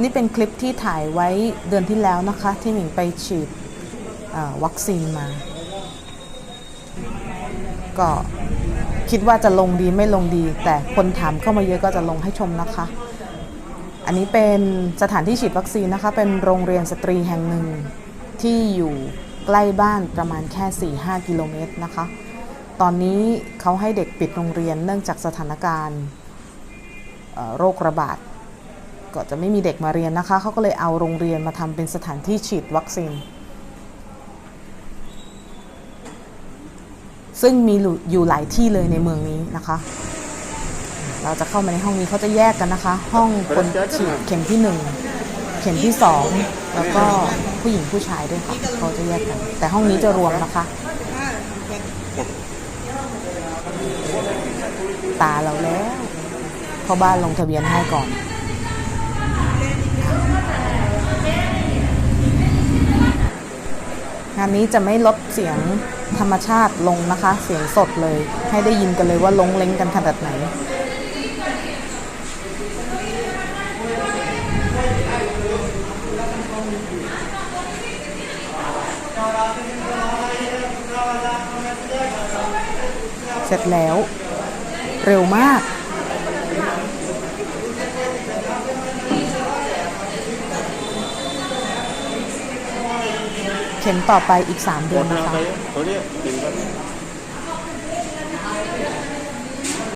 นี่เป็นคลิปที่ถ่ายไว้เดือนที่แล้วนะคะ ที่หมิงไปฉีดวัคซีนมา ก็คิดว่าจะลงดีไม่ลงดี แต่คนถามเข้ามาเยอะก็จะลงให้ชมนะคะ อันนี้เป็นสถานที่ฉีดวัคซีนนะคะ เป็นโรงเรียนสตรีแห่งหนึ่งที่อยู่ใกล้บ้านประมาณแค่ 4-5 กิโลเมตรนะคะ ตอนนี้เขาให้เด็กปิดโรงเรียนเนื่องจากสถานการณ์โรคระบาด ก็จะไม่มีเด็กมาเรียนนะคะ เขาก็เลยเอาโรงเรียนมาทำเป็นสถานที่ฉีดวัคซีน ซึ่งมีอยู่หลายที่เลยในเมืองนี้นะคะ เราจะเข้ามาในห้องนี้เขาจะแยกกันนะคะ ห้องคนฉีดเข็มที่หนึ่งเข็มที่สองแล้วก็ผู้หญิงผู้ชายด้วยค่ะเขาจะแยกกัน แต่ห้องนี้จะรวมนะคะ ตาเราแล้วพ่อบ้านลงทะเบียนให้ก่อน งานนี้จะไม่ลดเสียงธรรมชาติลงนะคะ เสียงสดเลย ให้ได้ยินกันเลยว่าลงเล้งกันขนาดไหนเสร็จแล้ว เร็วมาก ข็มต่อไปอีก 3 เดือนนะคะ